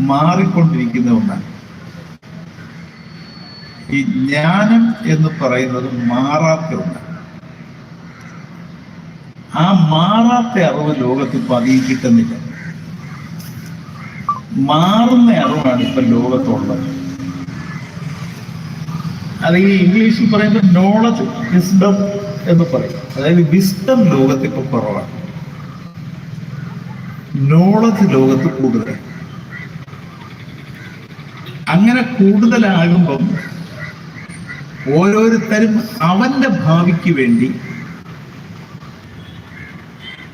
മാറിക്കൊണ്ടിരിക്കുന്ന ഒന്നാണ് ഈ ജ്ഞാനം എന്ന് പറയുന്നത് മാറാത്ത ഒന്നാണ് ആ മാറാത്ത അറിവ് ലോകത്ത് പതിയെ കിട്ടുന്നില്ല. മാറുന്ന അറിവാണ് ഇപ്പൊ ലോകത്തുള്ളത്. ഈ ഇംഗ്ലീഷിൽ പറയുന്നത് നോളജ് വിസ്ഡം എന്ന് പറയും. അതായത് വിസ്ഡം ലോകത്ത് ഇപ്പൊ കുറവാണ്. നോളജ് ലോകത്ത് കൂടുതൽ അങ്ങനെ കൂടുതലാകുമ്പം ഓരോരുത്തരും അവന്റെ ഭാവിക്ക് വേണ്ടി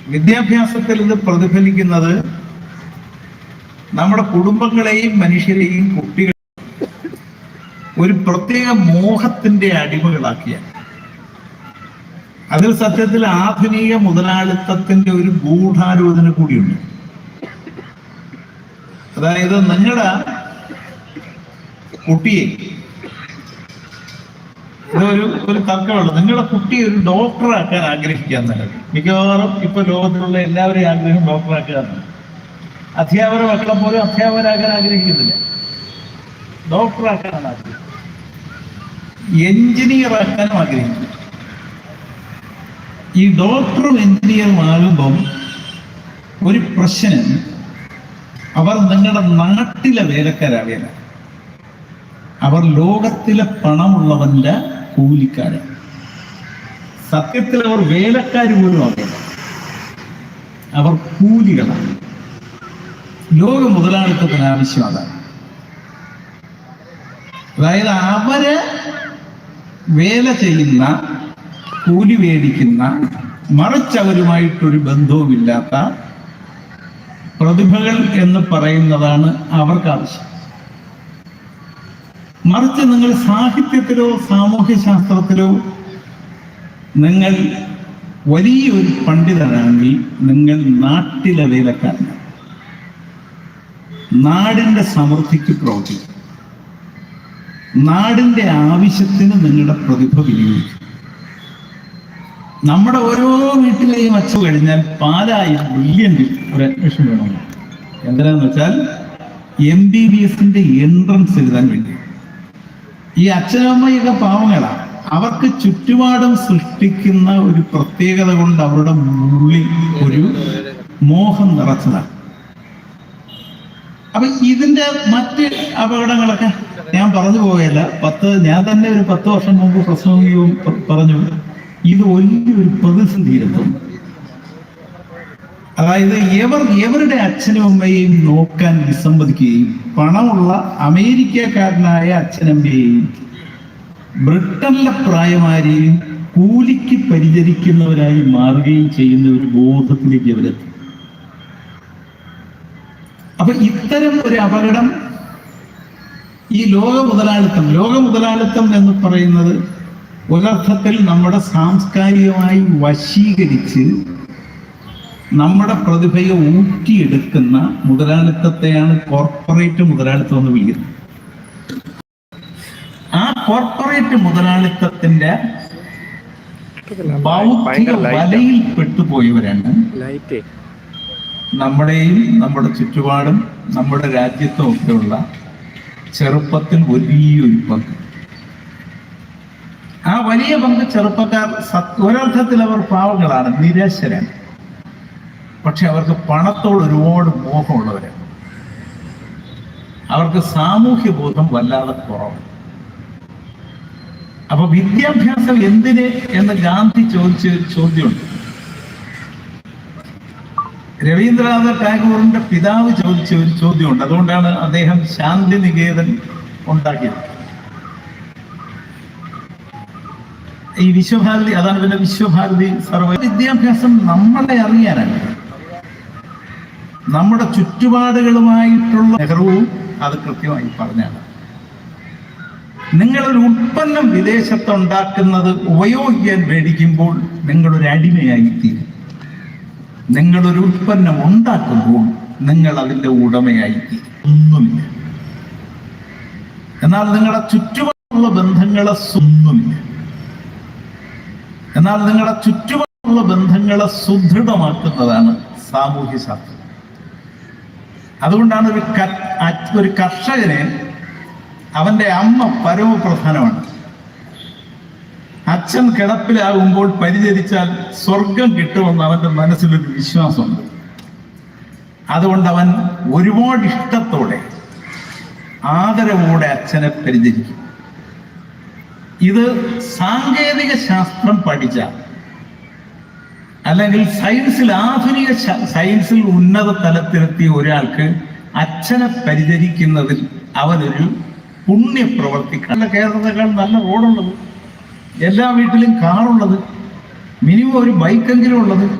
വിദ്യാഭ്യാസത്തിൽ നിന്ന് പ്രതിഫലിക്കുന്നത് നമ്മുടെ കുടുംബങ്ങളെയും മനുഷ്യരെയും കുട്ടികൾ ഒരു പ്രത്യേക മോഹത്തിന്റെ അടിമകളാക്കിയ അതിൽ സത്യത്തിൽ ആധുനിക മുതലാളിത്തത്തിന്റെ ഒരു ഗൂഢാലോചന കൂടിയുണ്ട്. അതായത് നിങ്ങളുടെ കുട്ടിയെ. ഇതൊരു ഒരു തർക്കമുള്ളൂ നിങ്ങളുടെ കുട്ടിയെ ഒരു ഡോക്ടറാക്കാൻ ആഗ്രഹിക്കാൻ നിങ്ങൾ മിക്കവാറും ഇപ്പൊ ലോകത്തിലുള്ള എല്ലാവരെയും ആഗ്രഹം ഡോക്ടറാക്കാനാണ് അധ്യാപന മക്കളെ പോലും അധ്യാപകരാകാൻ ആഗ്രഹിക്കുന്നില്ല. ഡോക്ടറാക്കാനാണ് ആഗ്രഹം. എഞ്ചിനീയർ ആക്കാനും ആഗ്രഹിക്കുന്നു. ഈ ഡോക്ടറും എഞ്ചിനീയറും ആകുമ്പം ഒരു പ്രശ്നം അവർ നിങ്ങളുടെ നാട്ടിലെ വേലക്കാരാവില്ല അവർ ലോകത്തിലെ പണമുള്ളവന്റെ കൂലിക്കാരൻ സത്യത്തിൽ അവർ വേലക്കാർ പോലും അറിയില്ല അവർ കൂലികളാണ്. ലോക മുതലാളിത്തത്തിന് ആവശ്യം അതാണ് അതായത് അവർ വേല ചെയ്യുന്ന കൂലി മേടിക്കുന്ന മറിച്ച് അവരുമായിട്ടൊരു ബന്ധവുമില്ലാത്ത പ്രതിഭകൾ എന്ന് പറയുന്നതാണ് അവർക്ക് ആവശ്യം മറിച്ച് നിങ്ങൾ സാഹിത്യത്തിലോ സാമൂഹ്യ ശാസ്ത്രത്തിലോ നിങ്ങൾ വലിയൊരു പണ്ഡിതനാണെങ്കിൽ നിങ്ങൾ നാട്ടിലെ വേലക്കാരനാണ്. നാടിന്റെ സമൃദ്ധിക്ക് പ്രവർത്തിക്കും. നാടിന്റെ ആവശ്യത്തിന് നിങ്ങളുടെ പ്രതിഭ വിനിയോഗിക്കും. നമ്മുടെ ഓരോ വീട്ടിലെയും അച്ചു കഴിഞ്ഞാൽ പാലായ ബ്രില്യന്റ് ഒരു അഡ്മിഷൻ വേണം. എന്തിനാന്ന് വെച്ചാൽ എം ബി ബി എസിന്റെ എൻട്രൻസ് എഴുതാൻ വേണ്ടി. ഈ അച്ഛനമ്മയൊക്കെ പാവങ്ങളാണ് അവർക്ക് ചുറ്റുപാടും സൃഷ്ടിക്കുന്ന ഒരു പ്രത്യേകത കൊണ്ട് അവരുടെ ഉള്ളിൽ ഒരു മോഹം നിറച്ചതാണ്. അപ്പൊ ഇതിന്റെ മറ്റ് അപകടങ്ങളൊക്കെ ഞാൻ പറഞ്ഞു പോയല്ല പത്ത് ഞാൻ തന്നെ ഒരു പത്ത് വർഷം മുമ്പ് പ്രസംഗികവും പറഞ്ഞു ഇത് വലിയൊരു പ്രതിസന്ധി പ്രതിസന്ധിയിലെത്തും അതായത് എവർ എവരുടെ അച്ഛനും അമ്മയെയും നോക്കാൻ വിസമ്മതിക്കുകയും പണമുള്ള അമേരിക്കക്കാരനായ അച്ഛനമ്മയെയും ബ്രിട്ടനിലെ പ്രായമാരെയും കൂലിക്ക് പരിചരിക്കുന്നവരായി മാറുകയും ചെയ്യുന്ന ഒരു ബോധത്തിലേക്ക് അവരെത്തി അപ്പൊ ഇത്തരം ഒരു അപകടം ഈ ലോക മുതലാളിത്തം ലോക മുതലാളിത്തം എന്ന് പറയുന്നത് ഒരർത്ഥത്തിൽ നമ്മുടെ സാംസ്കാരികമായി വശീകരിച്ച് നമ്മുടെ പ്രതിഭയെ ഊറ്റിയെടുക്കുന്ന മുതലാളിത്തത്തെയാണ് കോർപ്പറേറ്റ് മുതലാളിത്തം എന്ന് വിളിക്കുന്നത്. ആ കോർപ്പറേറ്റ് മുതലാളിത്തത്തിന്റെ ബൗദ്ധിക വലയിൽ പെട്ടുപോയവരാണ്. നമ്മുടെയും നമ്മുടെ ചുറ്റുപാടും നമ്മുടെ രാജ്യത്തും ഒക്കെയുള്ള ചെറുപ്പത്തിൽ വലിയൊരു പങ്ക്. ആ വലിയ പങ്ക് ചെറുപ്പക്കാർ ഒരർത്ഥത്തിൽ അവർ പാവങ്ങളാണ് നിരാശരാണ്. പക്ഷെ അവർക്ക് പണത്തോട് ഒരുപാട് മോഹമുള്ളവരാണ് അവർക്ക് സാമൂഹ്യ ബോധം വല്ലാതെ കുറവാണ് അപ്പൊ വിദ്യാഭ്യാസം എന്തിന് എന്ന് ഗാന്ധി ചോദിച്ച ചോദ്യമുണ്ട്. രവീന്ദ്രനാഥ ടാഗോറിന്റെ പിതാവ് ചോദിച്ച ഒരു ചോദ്യമുണ്ട്. അതുകൊണ്ടാണ് അദ്ദേഹം ശാന്തി നികേതൻ ഉണ്ടാക്കിയത്. ഈ വിശ്വഭാരതി അതാണ് പിന്നെ വിശ്വഭാരതി സർവ. വിദ്യാഭ്യാസം നമ്മളെ അറിയാനാണ് നമ്മുടെ ചുറ്റുപാടുകളുമായിട്ടുള്ള നെഹ്റുവും അത് കൃത്യമായി പറഞ്ഞാണ് നിങ്ങളൊരു ഉൽപ്പന്നം വിദേശത്ത് ഉണ്ടാക്കുന്നത് ഉപയോഗിക്കാൻ മേടിക്കുമ്പോൾ നിങ്ങളൊരു അടിമയായി തീരും നിങ്ങളൊരു ഉൽപ്പന്നം ഉണ്ടാക്കുമ്പോൾ നിങ്ങൾ അതിന്റെ ഉടമയായി തീരും ഒന്നുമില്ല. എന്നാൽ നിങ്ങളുടെ ചുറ്റുപാടുള്ള ബന്ധങ്ങളെ ഒന്നുമില്ല. എന്നാൽ നിങ്ങളുടെ ചുറ്റുപാടുള്ള ബന്ധങ്ങളെ സുദൃഢമാക്കുന്നതാണ് സാമൂഹ്യ ശാസ്ത്രം അതുകൊണ്ടാണ് ഒരു ഒരു കർഷകന് അവന്റെ അമ്മ പരമപ്രധാനമാണ്. അച്ഛൻ കിടപ്പിലാകുമ്പോൾ പരിചരിച്ചാൽ സ്വർഗം കിട്ടുമെന്ന് അവന്റെ മനസ്സിലൊരു വിശ്വാസമുണ്ട്. അതുകൊണ്ട് അവൻ ഒരുപാട് ഇഷ്ടത്തോടെ ആദരവോടെ അച്ഛനെ പരിചരിക്കും. ഇത് സാങ്കേതിക ശാസ്ത്രം പഠിച്ച അല്ലെങ്കിൽ സയൻസിൽ ആധുനിക സയൻസിൽ ഉന്നത തലത്തിലെത്തിയ ഒരാൾക്ക് അച്ഛനെ പരിചരിക്കുന്നതിൽ അവനൊരു പുണ്യപ്രവർത്തി നല്ല കേരളത്തെക്കാൾ നല്ല റോഡുള്ളത്. എല്ലാ വീട്ടിലും കാറുള്ളത്. മിനിമം ഒരു ബൈക്കെങ്കിലും ഉള്ളത്.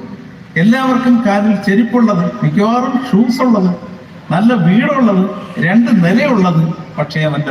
എല്ലാവർക്കും കാലിൽ ചെരുപ്പുള്ളത്. മിക്കവാറും ഷൂസ് ഉള്ളത്. നല്ല വീടുള്ളത്. രണ്ട് നിലയുള്ളത്. പക്ഷേ അവന്റെ